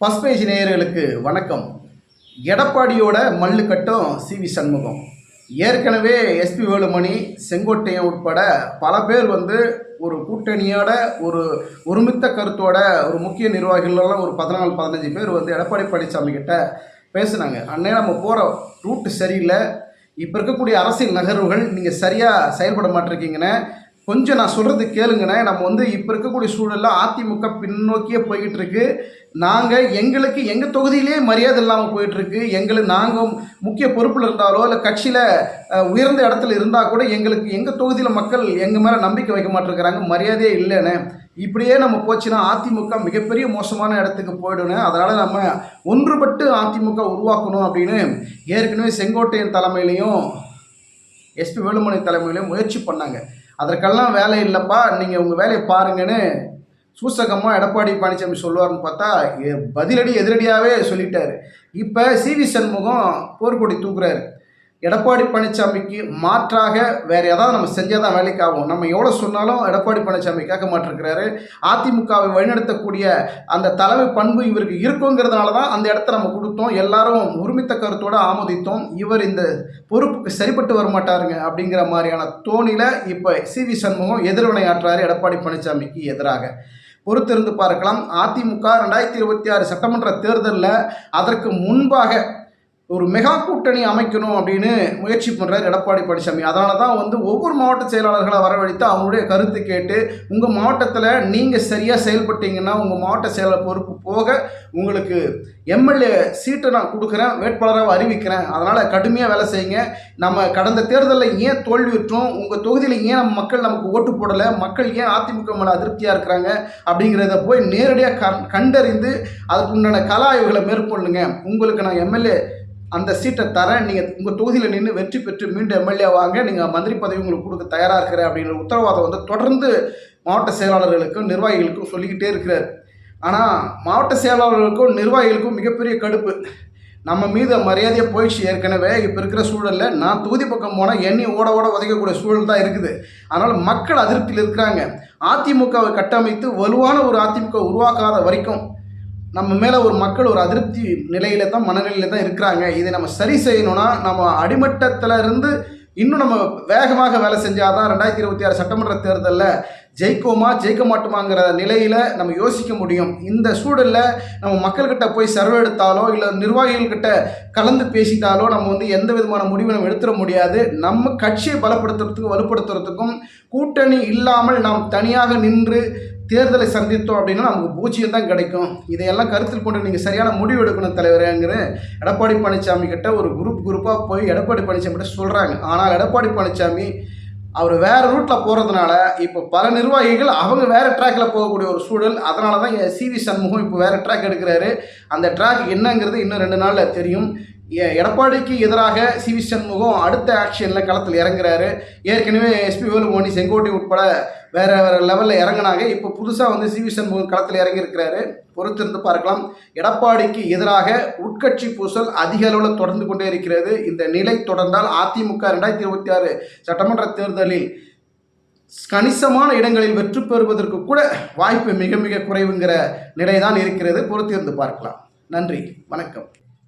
First page நேயர்களுக்கு வணக்கம். எடப்பாடியோட மல்லு கட்டும் சி வி சண்முகம். ஏற்கனவே எஸ்பி வேலுமணி செங்கோட்டையன் உட்பட பல பேர் வந்து ஒரு கூட்டணியோட ஒரு ஒருமித்த கருத்தோட ஒரு முக்கிய நிர்வாகிகளெல்லாம் ஒரு பதினாலு பதினஞ்சு பேர் வந்து எடப்பாடி பழனிசாமி கிட்ட பேசுனாங்க. அண்ணே நம்ம போகிற ரூட்டு சரியில்லை. இப்போ இருக்கக்கூடிய அரசியல் நகர்வுகள் நீங்கள் சரியாக செயல்பட மாட்டிருக்கீங்கன்னு கொஞ்சம் நான் சொல்கிறது கேளுங்கண்ணே. நம்ம வந்து இப்போ இருக்கக்கூடிய சூழலில் அதிமுக பின்னோக்கியே போய்கிட்டு இருக்கு நாங்கள் எங்களுக்கு எங்கள் தொகுதியிலே மரியாதை இல்லாமல் போயிட்டுருக்கு. எங்களுக்கு நாங்கள் முக்கிய பொறுப்பில் இருந்தாலோ இல்லை கட்சியில் உயர்ந்த இடத்துல இருந்தால் கூட எங்களுக்கு எங்கள் தொகுதியில் மக்கள் எங்கள் மேலே நம்பிக்கை வைக்க மாட்டேங்கிறாங்க மரியாதையே இல்லைண்ணே. இப்படியே நம்ம போச்சுன்னா அதிமுக மிகப்பெரிய மோசமான இடத்துக்கு போயிடணும் அதனால் நம்ம ஒன்றுபட்டு அதிமுக உருவாக்கணும் அப்படின்னு ஏற்கனவே செங்கோட்டையன் தலைமையிலையும் எஸ்பி வேலுமணி தலைமையிலையும் முயற்சி பண்ணாங்க. அதற்கெல்லாம் வேலை இல்லைப்பா. நீங்கள் உங்கள் வேலையை பாருங்கன்னு சூசகமாக எடப்பாடி பழனிசாமி சொல்லுவார்னு பார்த்தா எ- பதிலடி எதிரடியாகவே சொல்லிட்டாரு. இப்போ சிவி சண்முகம் போர்க்கொடி தூக்குறாரு. எடப்பாடி பழனிசாமிக்கு மாற்றாக வேற ஏதாவது நம்ம செஞ்சால் தான் வேலைக்கு ஆகும். நம்ம எவ்வளோ சொன்னாலும் எடப்பாடி பழனிசாமி கேட்க மாட்டிருக்கிறாரு. அதிமுகவை வழிநடத்தக்கூடிய அந்த தலைமை பண்பு இவருக்கு இருக்குங்கிறதுனால தான் அந்த இடத்த நம்ம கொடுத்தோம். எல்லாரும் உரிமித்த கருத்தோடு ஆமோதித்தோம். இவர் இந்த பொறுப்புக்கு சரிப்பட்டு வர மாட்டாருங்க அப்படிங்கிற மாதிரியான தோணியில் இப்போ சி வி சண்முகம் எதிர்வினையாற்றாரு எடப்பாடி பழனிசாமிக்கு எதிராக. பொறுத்திருந்து பார்க்கலாம். அதிமுக ரெண்டாயிரத்தி இருபத்தி ஆறு சட்டமன்ற தேர்தலில் அதற்கு முன்பாக ஒரு மெகா கூட்டணி அமைக்கணும் அப்படின்னு முயற்சி பண்ணுறாரு எடப்பாடி பழனிசாமி. அதனால தான் வந்து ஒவ்வொரு மாவட்ட செயலாளர்களை வரவழைத்து அவங்களுடைய கருத்து கேட்டு உங்கள் மாவட்டத்தில் நீங்கள் சரியாக செயல்பட்டீங்கன்னா உங்கள் மாவட்ட செயலாளர் பொறுப்பு போக உங்களுக்கு எம்எல்ஏ சீட்டை நான் கொடுக்குறேன் வேட்பாளராக அறிவிக்கிறேன். அதனால் கடுமையாக வேலை செய்யுங்க. நம்ம கடந்த தேர்தலில் ஏன் தோல்வியுற்றோம் உங்கள் தொகுதியில் ஏன் நம்ம மக்கள் நமக்கு ஓட்டு போடலை? மக்கள் ஏன் அதிமுக மேலே அதிருப்தியாக இருக்கிறாங்க? அப்படிங்கிறத போய் நேரடியாக கண் கண்டறிந்து அதுக்கு உண்டான கல ஆய்வுகளை மேற்கொள்ளுங்க. உங்களுக்கு நான் எம்எல்ஏ அந்த சீட்டை தரேன் நீங்கள் உங்கள் தொகுதியில் நின்று வெற்றி பெற்று மீண்டும் எம்எல்ஏ வாங்க நீங்கள் மந்திரி பதவி உங்களுக்கு கொடுக்க தயாராக இருக்கிறேன் அப்படிங்கிற உத்தரவாதம் வந்து தொடர்ந்து மாவட்ட செயலாளர்களுக்கும் நிர்வாகிகளுக்கும் சொல்லிக்கிட்டே இருக்கிறார். ஆனால் மாவட்ட செயலாளர்களுக்கும் நிர்வாகிகளுக்கும் மிகப்பெரிய கடுப்பு. நம்ம மீது மரியாதையாக போயிடுச்சு ஏற்கனவே. இப்போ இருக்கிற சூழலில் நான் தொகுதி பக்கம் போனால் எண்ணி ஓட ஓட உதைக்கக்கூடிய சூழல் தான் இருக்குது. அதனால் மக்கள் அதிருப்தியில் இருக்கிறாங்க. அதிமுகவை கட்டமைத்து வலுவான ஒரு அதிமுக உருவாக்காத வரைக்கும் நம்ம மேலே ஒரு மக்கள் ஒரு அதிருப்தி நிலையில தான் மனநிலையில தான் இருக்கிறாங்க. இதை நம்ம சரி செய்யணும்னா நம்ம அடிமட்டத்தில் இருந்து இன்னும் நம்ம வேகமாக வேலை செஞ்சால் தான் ரெண்டாயிரத்தி இருபத்தி ஆறு சட்டமன்ற தேர்தலில் ஜெயிக்கோமா ஜெயிக்க மாட்டோமாங்கிற நிலையில் நம்ம யோசிக்க முடியும். இந்த சூழலில் நம்ம மக்கள்கிட்ட போய் சர்வே எடுத்தாலோ இல்லை நிர்வாகிகள்கிட்ட கலந்து பேசிட்டாலோ நம்ம வந்து எந்த விதமான முடிவும் நம்ம எடுத்துட முடியாது. நம்ம கட்சியை பலப்படுத்துறதுக்கும் வலுப்படுத்துறதுக்கும் கூட்டணி இல்லாமல் நாம் தனியாக நின்று தேர்தலை சந்தித்தோம் அப்படின்னா நமக்கு பூஜ்ஜியம் தான் கிடைக்கும். இதையெல்லாம் கருத்தில் கொண்டு நீங்கள் சரியான முடிவு எடுக்கணும் தலைவரேங்கிற எடப்பாடி பழனிசாமி கிட்ட ஒரு குரூப் குரூப்பாக போய் எடப்பாடி பழனிசாமி கிட்ட சொல்கிறாங்க ஆனால் எடப்பாடி பழனிசாமி அவர் வேறு ரூட்டில் போகிறதுனால இப்போ பல நிர்வாகிகள் அவங்க வேறு ட்ராக்கில் போகக்கூடிய ஒரு சூழல். அதனால தான் சிவி சண்முகம் இப்போ வேறு ட்ராக் எடுக்கிறாரு. அந்த ட்ராக் என்னங்கிறது இன்னும் ரெண்டு நாளில் தெரியும். எடப்பாடிக்கு எதிராக சி வி சண்முகம் அடுத்த ஆக்ஷனில் களத்தில் இறங்குறாரு. ஏற்கனவே எஸ்பி வேலுமணி செங்கோட்டை உட்பட வேறு வேறு லெவலில் இறங்குனாங்க. இப்போ புதுசாக வந்து சி வி சண்முகம் களத்தில் இறங்கியிருக்கிறாரு. பொறுத்திருந்து பார்க்கலாம். எடப்பாடிக்கு எதிராக உட்கட்சி பூசல் அதிக அளவில் தொடர்ந்து கொண்டே இருக்கிறது. இந்த நிலை தொடர்ந்தால் அதிமுக ரெண்டாயிரத்தி இருபத்தி ஆறு சட்டமன்ற தேர்தலில் கணிசமான இடங்களில் வெற்றி பெறுவதற்கு கூட வாய்ப்பு மிக மிக குறைவுங்கிற நிலை தான் இருக்கிறது. பொறுத்திருந்து பார்க்கலாம். நன்றி. வணக்கம்.